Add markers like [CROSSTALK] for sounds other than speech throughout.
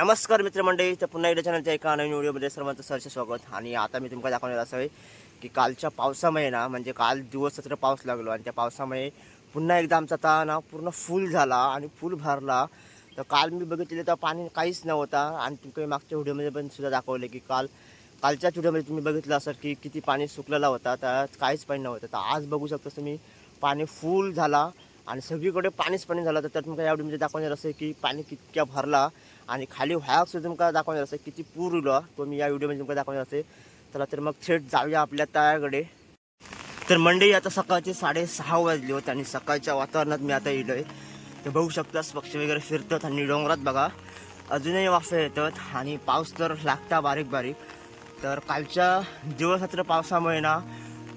नमस्कार मित्रमंडळी तर पुन्हा एकदा चॅनलच्या एका नवीन व्हिडिओमध्ये सर्वांचं सहर्ष स्वागत. आणि आता मी तुम्हाला दाखवणार असं आहे की कालच्या पावसामुळे ना म्हणजे काल दिवस सत्र पाऊस लागलो आणि त्या पावसामुळे पुन्हा एकदा आमचा तळा ना पूर्ण फुल झाला आणि फुल भरला. तर काल मी बघितले तर पाणी काहीच नव्हता आणि तुम्ही मागच्या व्हिडिओमध्ये पण सुद्धा दाखवले की काल कालच्याच व्हिडिओमध्ये तुम्ही बघितलं असेल की किती पाणी सुकलेला होता त्यात काहीच पाणी नव्हतं. तर आज बघू शकता तुम्ही पाणी फुल झाला. आणि सगळीकडे पाणीच पाणी झालं तर त्यात तुमका या व्हिडिओमध्ये दाखवणार असं की पाणी कितक्या भरला आणि खाली व्हायाक सुद्धा तुमका दाखवणार असं किती पूर उरला तो मी या व्हिडिओमध्ये तुमका दाखवणार असे चला तर मग थेट जाऊया आपल्या तळ्याकडे. तर मंडई आता सकाळचे साडेसहा वाजले होते आणि सकाळच्या वातावरणात मी आता येलो आहे तर बघू शकतास पक्षी वगैरे फिरतात आणि डोंगरात बघा. अजूनही वाफे येतात आणि पाऊस तर लागता बारीक बारीक. तर कालच्या दिवसरात्र पावसामुळे ना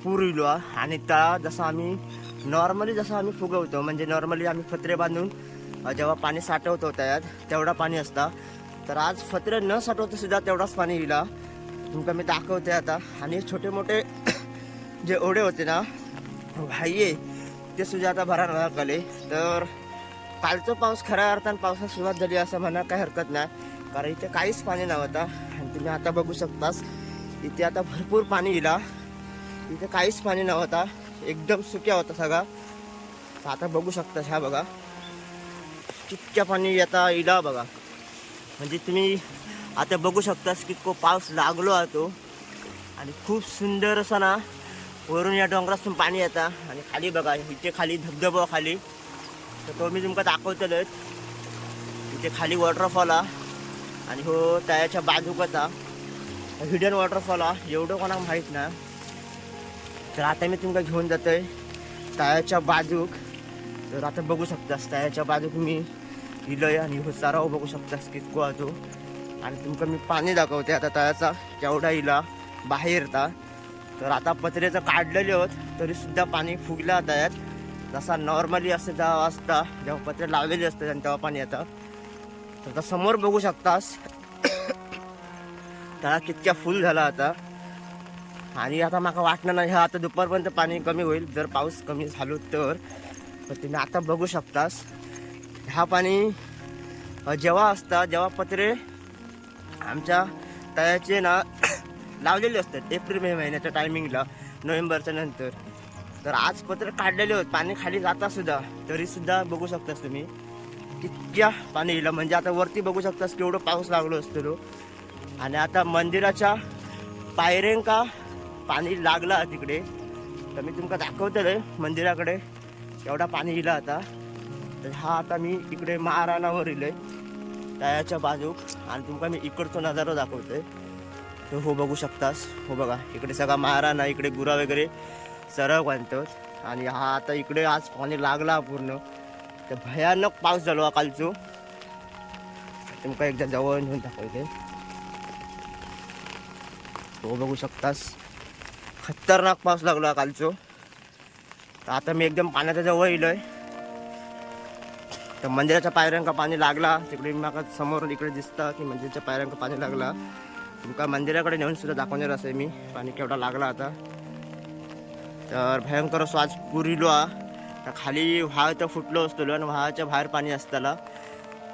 पूर इलो आणि त्या जसं आम्ही नॉर्मली जसं आम्ही फुगवतो म्हणजे नॉर्मली आम्ही फत्रे बांधून जेव्हा पाणी साठवतो त्यात तेवढा पाणी असता. तर आज फत्रे न साठवता सुद्धा तेवढाच पाणी इला तुमका मी दाखवते आता. आणि छोटे मोठे [COUGHS] जे ओढे होते ना भाई ते सुद्धा आता भरा लागले तर कालचा पाऊस खऱ्या अर्थानं पावसात सुरुवात झाली असं म्हणा काही हरकत नाही. कारण इथे काहीच पाणी नव्हता. आणि तुम्ही आता बघू शकतास इथे आता भरपूर पाणी इला इथे काहीच पाणी नव्हता. एकदम सुक्या होता सगळा. आता बघू शकता ह्या बघा. कितक्या पाणी आता इला बघा. म्हणजे तुम्ही आता बघू शकतास कितको पाऊस लागलो आहे तो. आणि खूप सुंदर असा ना वरून या डोंगरातून पाणी येता. आणि खाली बघा इथे खाली धबधबा खाली. तर तो मी तुमका दाखवतलोच इथे खाली वॉटरफॉल हा आणि हो त्याच्या बाजूकचा हिडन वॉटरफॉल हा एवढं कोणाक माहीत ना. तर आता मी तुमका घेऊन जातोय तळ्याच्या बाजूक. तर आता बघू शकतास तळ्याच्या बाजूक मी इलय आणि हो सराव बघू शकतास कितको हा आणि तुमका मी पाणी दाखवते आता तळ्याचा केवढा इला बाहेर येता तर आता पत्रेचं काढलेले होत तरी सुद्धा पाणी फुगलं तळ्यात जसा नॉर्मली असं जेव्हा असता जेव्हा पत्रे लावलेली असतात आणि तेव्हा पाणी येतं. तर आता समोर बघू शकतास. [COUGHS] तळा कितक्या फुल झाला आता. आणि आता माका वाटणार नाही आता दुपारपर्यंत पाणी कमी होईल. जर पाऊस कमी झालो तर तर तुम्ही आता बघू शकतास. ह्या पाणी जेव्हा असता जेव्हा पत्रे आमच्या तळ्याचे ना [COUGHS] लावलेले असतात एप्रिल मे महिन्याच्या टायमिंगला नोव्हेंबरच्या नंतर. तर आज पत्र काढलेले होत पाणी खाली जाता सुद्धा. बघू शकतास तुम्ही. कितक्या पाणी येईल म्हणजे आता वरती बघू शकतास केवढं पाऊस लागलो असतो आणि आता मंदिराच्या पायऱ्यांका पाणी लागला तिकडे. तर मी तुमका दाखवतोय मंदिराकडे. एवढा पाणी इला आता. तर हा आता मी इकडे महाराणावर इले. तळ्याच्या बाजूक आणि तुमका मी इकडचा नजारा दाखवतोय. तर हो बघू शकतास. हो बघा इकडे सगळा महाराणा इकडे गुरा वगैरे सरळ बांधतात आणि हा आता इकडे आज पाणी लागला पूर्ण. तर भयानक पाऊस झालो हो कालचो. तुमका एकदा जवळ घेऊन दाखवते हो बघू शकतास. खतरनाक पाऊस लागला हा कालचो. तर आता मी एकदम पाण्याच्या जवळ येलो आहे तर मंदिराच्या पायऱ्यांका पाणी लागला. तिकडे माका समोर इकडे दिसतं की मंदिराच्या पायऱ्यांका पाणी लागला. तुमका मंदिराकडे नेऊन सुद्धा दाखवणार असे मी. पाणी केवढा लागला आता. तर भयंकर असो आज पुरिलो हा. तर खाली व्हाळ तर फुटलो असतो आणि व्हाळाच्या बाहेर पाणी असताना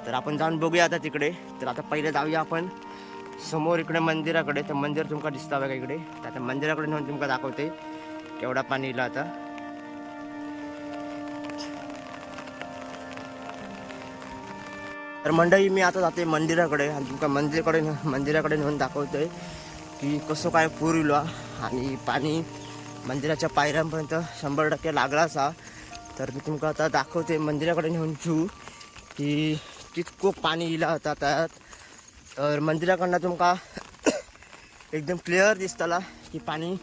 तर आपण जाऊन बघूया आता तिकडे. तर आता पहिले जाऊया आपण. समोर इकडे मंदिराकडे तर मंदिर तुमका दिसता बघा इकडे. तर आता मंदिराकडे नेऊन तुमका दाखवते केवढा पाणी इला आता. तर मंडळी मी आता जाते मंदिराकडे आणि तुमका मंदिराकडे मंदिराकडे नेऊन दाखवतोय की कसं काय पूर इलो आणि पाणी मंदिराच्या पायऱ्यांपर्यंत शंभर टक्के लागला असा. तर मी तुमका आता दाखवते मंदिराकडे नेऊन घेऊ की कितको पाणी इला होता त्यात. तर मंदिराकडनं तुमका एकदम क्लिअर दिसताला की पाणी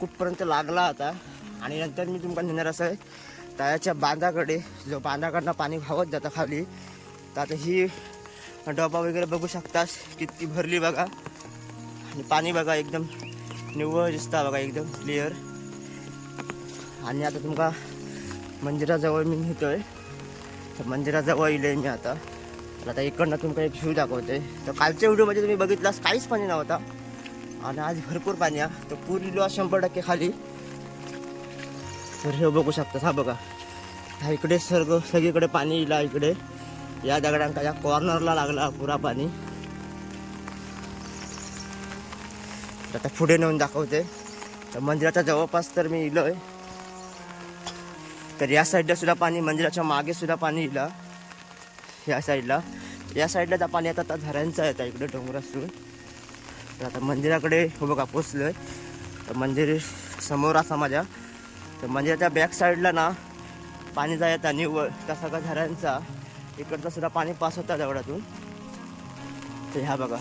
कुठपर्यंत लागला आता. आणि नंतर मी तुमका नेणार असं आहे. तळ्याच्या बांधाकडे जो बांधाकडनं पाणी वाहत जातं खाली तर आता ही डबा वगैरे बघू शकतास किती भरली बघा. आणि पाणी बघा एकदम निव्वळ दिसता बघा एकदम क्लिअर आणि आता तुमका मंदिराजवळ मी नेतो आहे तर मंदिराजवळ येईल मी आता. तर आता इकडनं तुमकडे एक शू दाखवते तर कालच्या व्हिडिओमध्ये तुम्ही बघितलास काहीच पाणी नव्हता. आणि आज भरपूर पाणी आहे. तर पूर लिलो शंभर टक्के खाली. तर हे बघू शकतात हा बघा. हा इकडे सर्व सगळीकडे पाणी इला इकडे. या दगडांका या कॉर्नरला लागला पुरा पाणी. आता पुढे नेऊन दाखवते. तर मंदिराच्या जवळपास तर मी इलोय. तर या साईडला सुद्धा पाणी मंदिराच्या मागे सुद्धा पाणी इलं. ह्या साईडला. या साईडला तर पाणी आता आता झऱ्यांचं आहे इकडे डोंगरासून तर आता मंदिराकडे हो बघा आहे तर मंदिर समोर असा माझ्या. तर मंदिराच्या बॅक साईडला ना पाणी जायत आणि व त्या सगळ्या झऱ्यांचा इकडचं सुद्धा पाणी पास होता दगडातून तर ह्या बघा.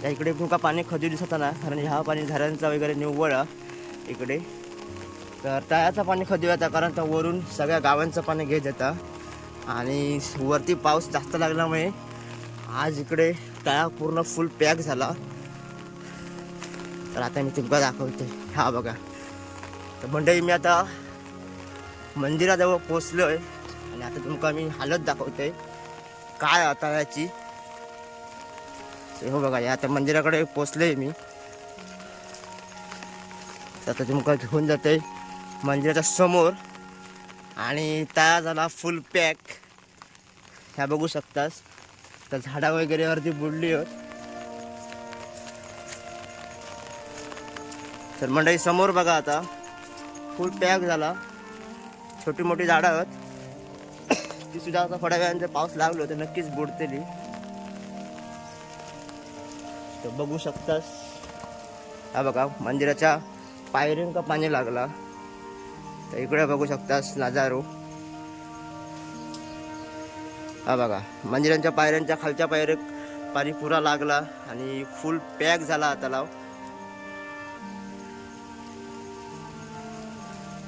त्या इकडे का पाणी खदी दिसत ना कारण ह्या पाणी झऱ्यांचा वगैरे निव्वळ इकडे. तर तळ्याचं पाणी खदी येतं कारण त्या वरून सगळ्या गावांचं पाणी घेत येतं आणि वरती पाऊस जास्त लागल्यामुळे आज इकडे तळा पूर्ण फुल पॅक झाला. तर आता मी तुमका दाखवते. हा बघा. तर मंडळी मी आता मंदिराजवळ पोचलो आहे आणि आता तुमका मी हालत दाखवते. काय आता याची. हो बघा आता मंदिराकडे पोचलोय मी. तर आता तुमका घेऊन जाते मंदिराच्या समोर. आणि तयार झाला फुल पॅक ह्या बघू शकतास. तर झाडा वगैरेवरती बुडली होत. तर मंडळी समोर बघा आता. फुल पॅक झाला. छोटी मोठी झाडं आहेत. ती सुद्धा आता थोड्या वेळाने पाऊस लागलो तर नक्कीच बुडतेली. तर बघू शकतास. हा बघा मंदिराच्या पायरींका पाणी लागला. तर इकडे बघू शकतास नजारो हा बघा मंदिरांच्या पायऱ्यांच्या खालच्या पायऱ्या पाणी पुरा लागला आणि फुल पॅक झाला हा तलाव.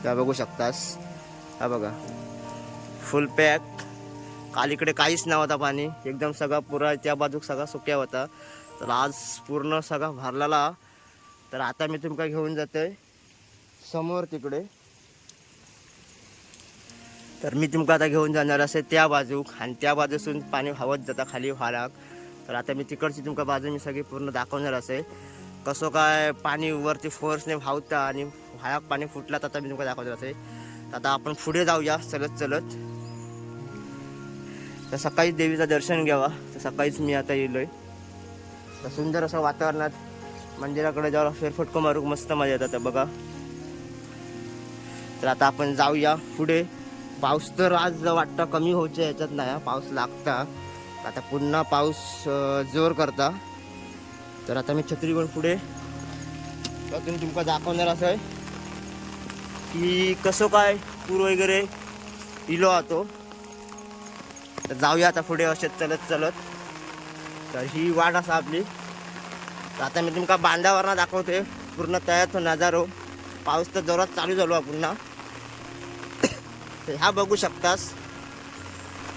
त्या बघू शकतास हा बघा फुल पॅक काल इकडे काहीच नव्हता पाणी एकदम सगळा पुरा त्या बाजूक सगळा सुक्या होता. तर आज पूर्ण सगळा भरलेला. तर आता मी तुमका घेऊन जातोय समोर तिकडे. तर मी तुमका आता घेऊन जाणार असे त्या बाजूक आणि त्या बाजूसून पाणी व्हावत जाता खाली व्हाराक तर आता मी तिकडची तुमका बाजू मी सगळी पूर्ण दाखवणार असे. कसं काय पाणी वरती फोर्सने व्हावता आणि व्हायाक पाणी फुटला तर आता मी तुमका दाखवणार असे. तर आता आपण पुढे जाऊया चलत चलत. तर सकाळीच देवीचं दर्शन घ्यावा. तर सकाळीच मी आता येलो आहे तर सुंदर असं वातावरणात मंदिराकडे जाऊन फेरफटको मारू मस्त मजा येतात बघा. तर आता आपण जाऊया पुढे. पाऊस तर आज वाटतं कमी होऊच्या याच्यात नाही पाऊस लागता. आता पुन्हा पाऊस जोर करता. तर आता मी छत्री घेऊन पुढे. अजून तुमका दाखवणार असं आहे की कसं काय पूर वगैरे इलो आतो. तर जाऊया आता पुढे असेच चलत चलत. तर ही वाट असा आपली. तर आता मी तुमका बांधावरनं दाखवते पूर्ण तयार नजारो. पाऊस तर जोरात चालू झालो पुन्हा. तर ह्या बघू शकतास.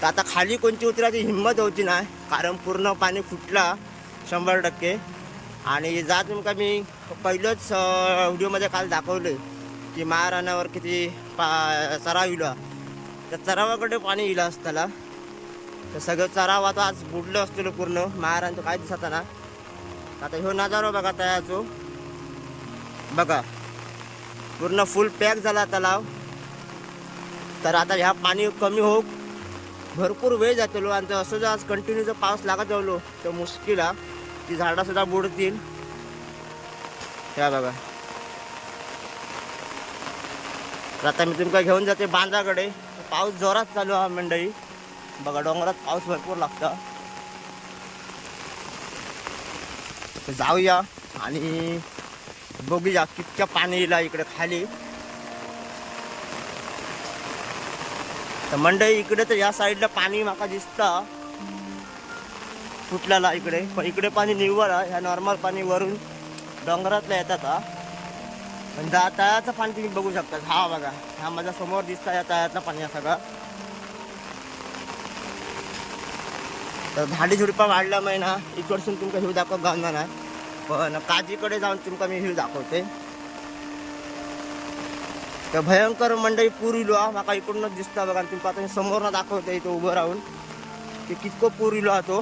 तर आता खाली कोणती उतरायची हिंमत होती नाही कारण पूर्ण पाणी फुटला शंभर टक्के. आणि जा तुमका मी पहिलंच व्हिडिओमध्ये काल दाखवले की महाराणावर किती पा चराव इला त्या चरावाकडे पाणी इला असताना. तर सगळं चराव आता आज बुडलं असतो पूर्ण. महारांचं काय दिसत ना. आता ह्यो नजारो बघा तयाचो बघा. पूर्ण फुल पॅक झाला तलाव. तर आता ह्या पाणी कमी होऊ भरपूर वेळ जातलो आणि असं जर आज कंटिन्यू जर पाऊस लागत जावलो तर मुश्किल ती झाडंसुद्धा बुडतील. त्या बघा. तर आता मी तुमका घेऊन जाते बांधाकडे. पाऊस जोरात चालू हा मंडळी. बघा डोंगरात पाऊस भरपूर लागता. जाऊया आणि बघूया कितक्या पाणी येईल इकडे खाली. तर मंडळी इकडे तर या साईडला पाणी माका दिसता. फुटलेला इकडे. पण इकडे पाणी निव्वळ आहे. ह्या नॉर्मल पाणी वरून डोंगरातलं येतात हा. पण जा तळ्याचं पाणी तुम्ही बघू शकता. हा बघा. हा माझ्यासमोर दिसता या तळ्यातलं पाणी सगळं. तर झाडी झुडपा वाढल्यामुळे ना इकडसून तुमका हिव दाखव गावणार नाही पण काजीकडे जाऊन तुमका मी हिव दाखवते. तर भयंकर मंडळी पूर इलो हा. माका इकडूनच दिसता बघा. आणि तुमका आता मी दाखवते इथं उभं राहून. की कितको पूर इलो हा तो.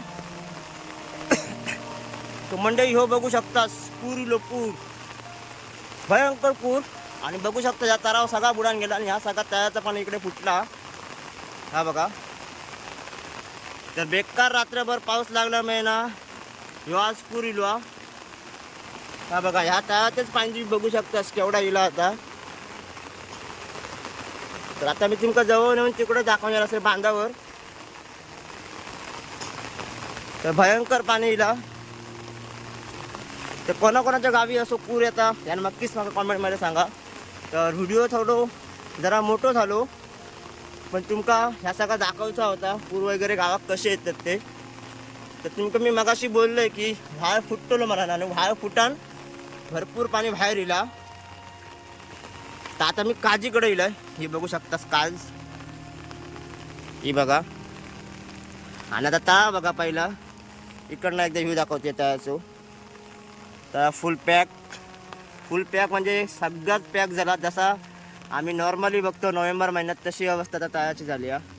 [COUGHS] तो मंडळी हो बघू शकतास पूर इलो पूर. भयंकर पूर. आणि बघू शकता या तराव सगळा बुडान गेला आणि ह्या सगळा तळ्याचा पाणी इकडे फुटला. हा बघा. तर बेकार रात्रभर पाऊस लागल्यामुळे ना ह्यो आज पूर इलो हा. हा बघा ह्या तळ्यातच पाणी तुम्ही बघू शकतास केवढा इला आता. तर आता मी तुमका जवळ नेऊन तिकडे दाखवणार असेल बांधावर. तर भयंकर पाणी इला. तर कोणाकोणाच्या गावी असो पूर येता यानं नक्कीच मला कॉमेंटमध्ये सांगा. तर व्हिडिओ थोडो जरा मोठो झालो पण तुमका ह्या सगळा दाखवचा होता पूर वगैरे गावात कसे येतात ते. तर तुमका मी मगाशी बोललोय की व्हाळ फुटतलो मला आणि व्हाळ फुटान भरपूर पाणी बाहेर इला. तर आता मी काजीकडे येईल हे बघू शकतास काज ही बघा. आणि आता तळा बघा पहिला. इकडनं एकदा व्ह्यू दाखवते त्याचो तर फुल पॅक फुल पॅक म्हणजे सगळ्यात पॅक झाला. जसा आम्ही नॉर्मली बघतो नोव्हेंबर महिन्यात तशी अवस्था आता तळाची झाली आहे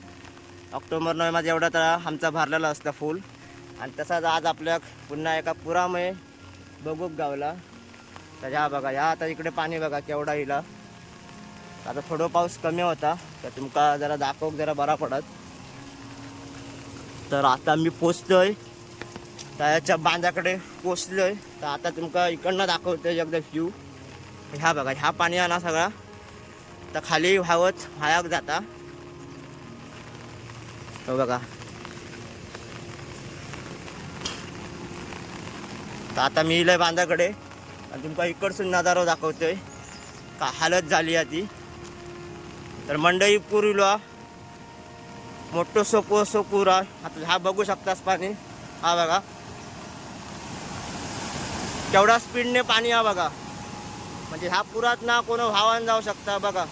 ऑक्टोबर नोव्हेंबर एवढा तळा आमचा भरलेला असता फुल आणि तसाच आज आपल्या पुन्हा एका पुरामुळे बघूक गावला. तर ह्या बघा ह्या आता इकडे पाणी बघा केवढा हिला आता थोडं पाऊस कमी होता तर तुमका जरा दाखवक जरा बरा पडत. तर आता मी पोचतोय. त्याच्या बांधाकडे पोचलोय तर आता तुमका इकडनं दाखवतोय एकदा व्ह्यू ह्या बघा ह्या पाणी आहे ना सगळा. तर खाली व्हावत व्हायाक जाता. हो बघा. तर आता मी इलय बांधाकडे. आणि तुमका इकडसून नजारा दाखवतोय. का हालत झाली आहे ती. तर मंडई पूर मोठं सोपो असो पूर आहे. आता हा बघू शकतास पाणी. हा बघा. केवढा स्पीडने पाणी हा बघा. म्हणजे ह्या पुरात ना कोण व्हावान जाऊ शकता बघा.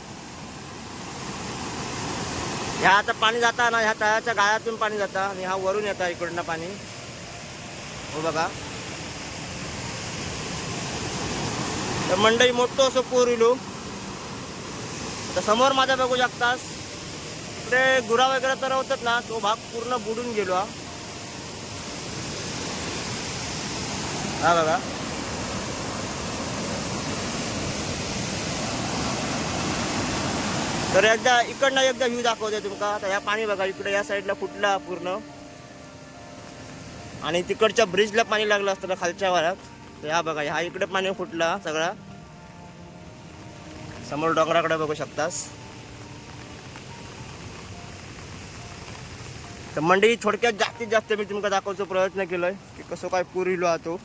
ह्या आता पाणी जाता ना ह्या तळ्याच्या गाळ्यातून पाणी जाता आणि हा वरून येता इकडनं पाणी. हो बघा. तर मंडई मोठं असं पूर इलो. तर समोर माझ्या बघू शकतास. इकडे गुरा वगैरे तर होतात ना तो भाग पूर्ण बुडून गेलो हा. बघा. तर एकदा इकडनं एकदा व्ह्यू दाखवते तुमका आता ह्या पाणी बघा इकडे या साईडला फुटला पूर्ण. आणि तिकडच्या ब्रिजला पाणी लागलं असतं ना खालच्या वाऱ्यात तर ह्या बघा ह्या इकडे पाणी फुटला सगळा. समोर डोंगराकडे बघू शकतास. तर मंडळी थोडक्यात जास्तीत जास्त मी तुमका दाखवायचा प्रयत्न केलोय की कसं काय पूर इलो हा तो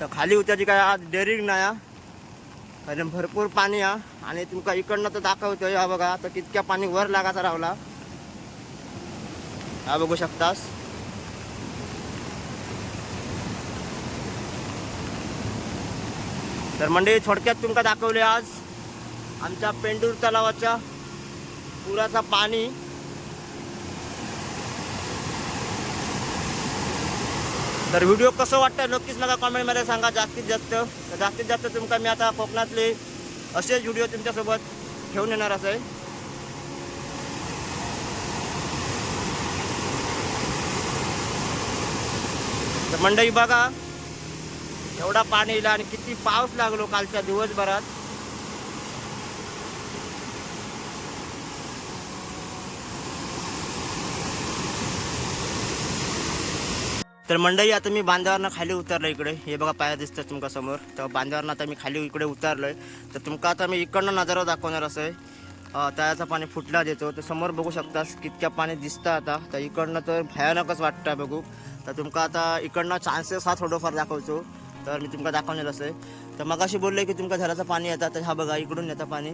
तर खाली उत्याची काय आज डेअरिंग नाही कारण भरपूर पाणी हा. आणि तुमका इकडनं तर दाखवतोय हा बघा. तर कितक्या पाणी वर लागायचा रावला. हा बघू शकतास. तर मंडळी थोडक्यात तुमका दाखवले आज आमच्या पेंडूर तलावाच्या पुराचा पाणी. तर व्हिडिओ कसं वाटतं नक्कीच मला कॉमेंटमध्ये सांगा जास्तीत जास्त. तर जास्तीत जास्त तुमका मी आता कोकणातले असेच व्हिडिओ तुमच्यासोबत घेऊन येणार असं आहे तर मंडई बघा एवढा पाणी येईल आणि किती पाऊस लागलो कालच्या दिवसभरात. तर मंडळी आता मी बांधावरनं खाली उतरलो इकडे. हे बघा पाया दिसतं तुमका समोर. तर बांधावरनं आता मी खाली इकडे उतरलोय. तर तुमका आता मी इकडनं नजारा दाखवणार असं आहे तळ्याचं पाणी फुटला देतो. तर समोर बघू शकतास कितक्या पाणी दिसतं आता. तर इकडनं तर भयानकच वाटतं बघू. तर तुमका आता इकडनं चान्सेस हा थोडंफार दाखवतो. तर मी तुमका दाखवणार असं आहे. तर मगाशी बोलले की तुमका झराचं पाणी येतं तर हा बघा इकडून येतं पाणी.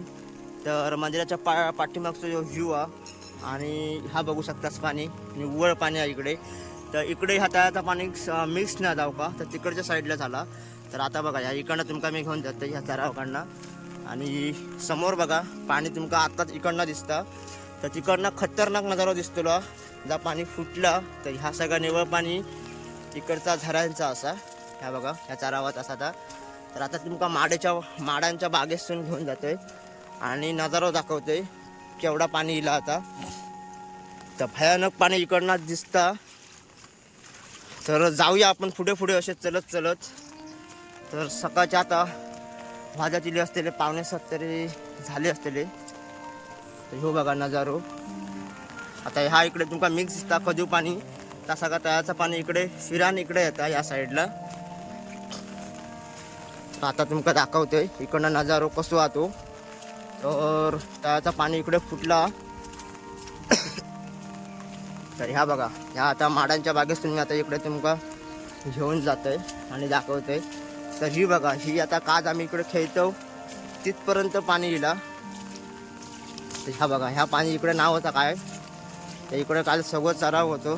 तर मंदिराच्या पा पाठीमागचा जो व्ह्यू आहे आणि हा बघू शकतास पाणी. निव्वळ पाणी आहे इकडे. तर इकडे ह्या तळ्याचा पाणी मिक्स नाही जाऊ का? तर तिकडच्या साईडला झाला. तर आता बघा ह्या इकडनं तुमका मी घेऊन जातो ह्या तरावकडनं आणि समोर बघा पाणी तुमका आत्ताच इकडनं दिसतं. तर तिकडनं खतरनाक नजारा दिसतो जा पाणी फुटलं तर ह्या सगळा निवळ पाणी इकडचा झऱ्यांचा असा. ह्या बघा ह्या चारावात असा आता. तर आता तुमका माडेच्या माडांच्या बागेसून घेऊन जातोय. आणि नजारा दाखवतोय केवढा पाणी इला आता. तर भयानक पाणी इकडनं दिसता. तर जाऊया आपण पुढे पुढे असे चलत चलत. तर सकाळच्या आता वाजाचिले असलेले पावणे सात तरी झाले असलेले. तर हो बघा नजारो. आता ह्या इकडे तुमका मिक्स दिसता खजू पाणी. त्या का तळ्याचं पाणी इकडे फिरान इकडे येतं या साईडला आता तुमका दाखवतोय? इकडनं नजारो कसो आतो तर त्याचा पाणी इकडे फुटला. तर ह्या बघा ह्या आता माडांच्या बागेत तुम्ही आता इकडे तुमका घेऊन जातोय आणि दाखवतोय. तर ही बघा ही आता काज आम्ही इकडे खेळतो. तिथपर्यंत पाणी येला तर ह्या बघा ह्या पाणी इकडे नाव होता काय? तर इकडे काल सगळं चराव होतो.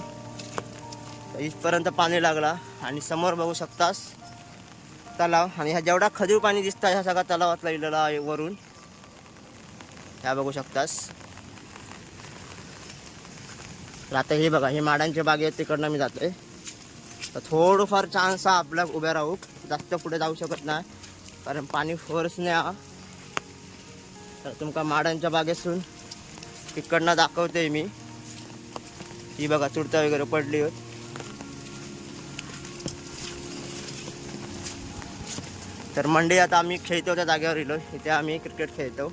तर इथपर्यंत पाणी लागला आणि समोर बघू शकतास तलाव आणि ह्या जेवढा खजूर पाणी दिसतं ह्या सगळा तलावातला इलेला आहे वरून. ह्या बघू शकतास. तर आता हे बघा हे माडांचे बागेत तिकडनं मी जातोय. तर थोडंफार चान्स हा आपल्या उभ्या राहू. जास्त पुढे जाऊ शकत नाही. कारण पाणी फोर्स न्या हा तर तुमका माडांच्या बागेसून तिकडनं दाखवते मी. ही बघा तुडता वगैरे पडली होत. तर मंडे आता आम्ही खेळतो त्या जागेवर गेलो इथे आम्ही क्रिकेट खेळतो.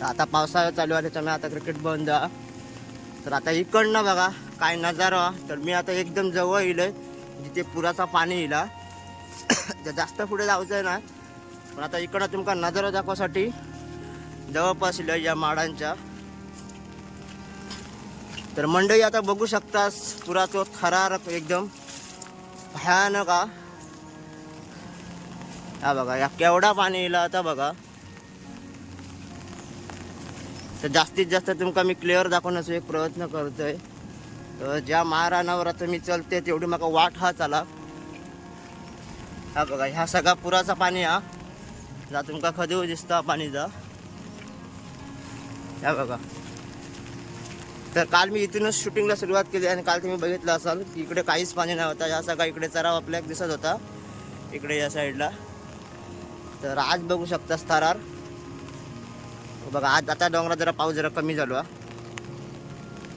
तर आता पावसाळा चालू आहे त्याच्यामुळे आता क्रिकेट बंद आहे. तर आता इकडनं बघा काय नजारा. तर मी आता एकदम जवळ येईल जिथे पुराचा पाणी येला [COUGHS] तर जास्त पुढे जायचं आहे ना. पण आता इकडं तुमका नजारा दाखवासाठी जवळपास येईल या माडांच्या. तर मंडळी आता बघू शकतास पुराचं थरार एकदम भयानक हा बघा या केवढा पाणी येईल आता बघा. तर जास्तीत जास्त तुमका मी क्लिअर दाखवण्याचा एक प्रयत्न करतोय. तर ज्या महाराणावर आता मी चलते तेवढी मला वाट हा चला. हा बघा ह्या सगळा पुराचा पाणी हा. जा तुमका खदेव दिसता पाणीचा. ह्या बघा. तर काल मी इथूनच शूटिंगला सुरुवात केली आणि काल तुम्ही बघितलं असाल की इकडे काहीच पाणी नाही होता. ह्या सगळा इकडे चराव आपल्याला दिसत होता. इकडे या साईडला तर आज बघू शकता थरार बघा आज आता डोंगरात जरा पाऊस जरा कमी झालो हा.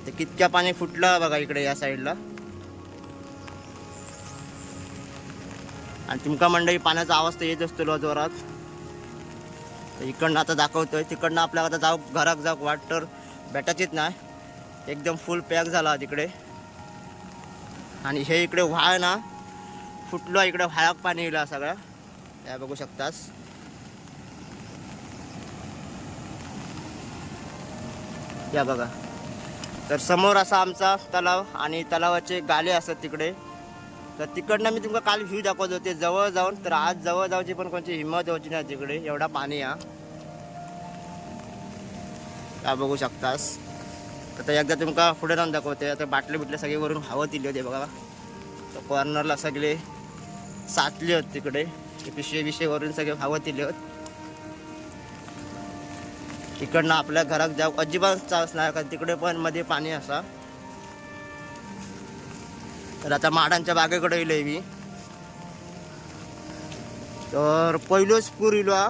ते कितक्या पाणी फुटलं बघा इकडे या साईडला. आणि तुमका मंडळी पाण्याचा आवाज तर येत असतो जोरात. इकडनं आता दाखवतोय तिकडनं आपल्याला आता जाऊ घराक जाऊ वाटर भेटायचीच नाही. एकदम फुल पॅक झाला तिकडे. आणि हे इकडे व्हाळ ना फुटलो इकडे व्हाळाक पाणी येईल सगळं. या बघू शकतास. या बघा. तर समोर असा आमचा तलाव आणि तलावाचे गाले असतात तिकडे. तर तिकडनं मी तुमका काल व्ह्यू दाखवत होते. जवळ जाऊन तर आज जवळ जाऊची पण कोणची हिंमत होती ना तिकडे. एवढा पाणी हा. का बघू शकतास. आता एकदा तुमका पुढे जाऊन दाखवते. आता बाटले बिटले सगळे वरून हवं दिली होते बघा. तर कॉर्नरला सगळे साचले होते तिकडे. पिशवे बिशे सगळे भावत दिले होत. तिकडनं आपल्या घरात जाऊ अजिबात चान्स नाही कारण तिकडे पण मध्ये पाणी असा. तर आता माडांच्या बागेकडे येईल मी तर पहिलोच पूर येलो हा.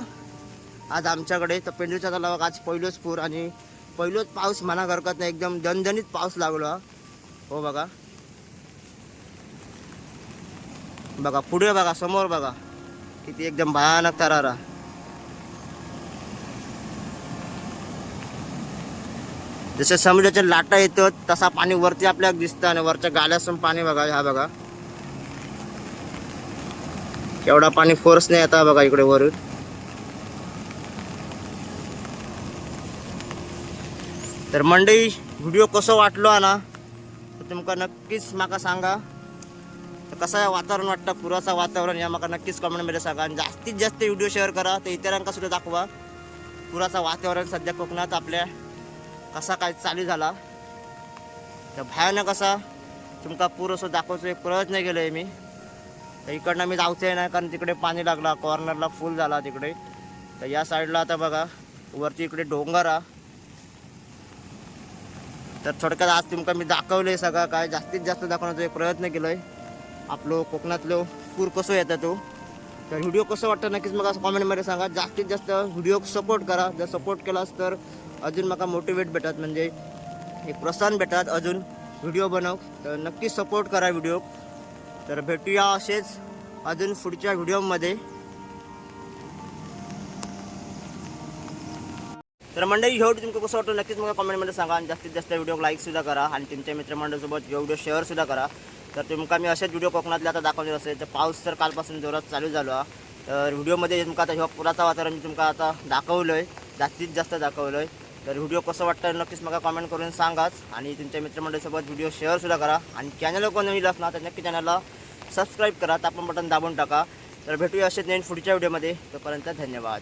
आज आमच्याकडे तर पेंडूच्या तलावाक आज पहिलोच पूर आणि पहिलोच पाऊस म्हणा हरकत नाही एकदम दणदणीत पाऊस लागलो हा. हो बघा. बघा पुढे बघा समोर बघा. किती एकदम भयानक तरारा. जसं समुद्राच्या लाटा येतो तसा पाणी वरती आपल्याला दिसतं आणि वरच्या गाल्यासून पाणी बघा हा बघा. एवढा पाणी फोर्स नाही येता बघा इकडे वरून. तर मंडळी व्हिडिओ कसं वाटलो ना तुमका नक्कीच माका सांगा. तर कसं आहे वातावरण वाटतं? पुराचं वातावरण या माका नक्कीच कमेंटमध्ये सांगा. आणि जास्तीत जास्त व्हिडिओ शेअर करा. तर इतरांका सुद्धा दाखवा. पुराचं वातावरण सध्या कोकणात आपल्या कसा काय चालू झाला? तर भयानक असा तुमका पूर असं दाखवायचं एक प्रयत्न केलं आहे मी. तर इकडनं मी जाऊचं आहे नाही कारण तिकडे पाणी लागला कॉर्नरला फुल झाला तिकडे. तर या साईडला आता बघा वरती इकडे डोंगर आ तर थोडक्यात आज तुमका मी दाखवले सगळं काय. जास्तीत जास्त दाखवण्याचा एक प्रयत्न केलो आहे आपलं कोकणातलं पूर कसं येतं तो? तर व्हिडिओ कसं वाटतं नक्कीच मला कॉमेंटमध्ये सांगा. जास्तीत जास्त व्हिडिओ सपोर्ट करा. जर सपोर्ट केलास तर अजून मला मोटिवेट भेटत म्हणजे एक प्रोत्साहन भेटत अजून. व्हिडिओ बनव. तर नक्कीच सपोर्ट करा व्हिडिओ तर भेटूया असेच अजून पुढच्या व्हिडिओमध्ये तर मंडळी हे तुमचं कसं वाटतं नक्कीच मला कॉमेंटमध्ये सांगा. आणि जास्तीत जास्त व्हिडिओ लाईकसुद्धा करा. आणि तुमच्या मित्रमंडळासोबत ह्यो व्हिडिओ शेअरसुद्धा करा. तर तुमका मी असेच व्हिडिओ कोकणातले आता दाखवले असेल. तर पाऊस तर कालपासून जोरात चालू झालो. हा तर व्हिडिओमध्ये तुमका आता ह्या पुराचं वातावरण मी तुमका आता दाखवलं आहे जास्तीत जास्त दाखवलं आहे तर व्हिडिओ कसं वाटतं नक्कीच मला कमेंट करून सांगाच. आणि तुमच्या मित्रमंडळीसोबत व्हिडिओ शेअरसुद्धा करा. आणि चॅनल कोण नवीन असणार तर नक्की चॅनलला सबस्क्राईब करा. तापण बटन दाबून टाका. तर भेटूया असेच नवीन पुढच्या व्हिडिओमध्ये तोपर्यंत धन्यवाद.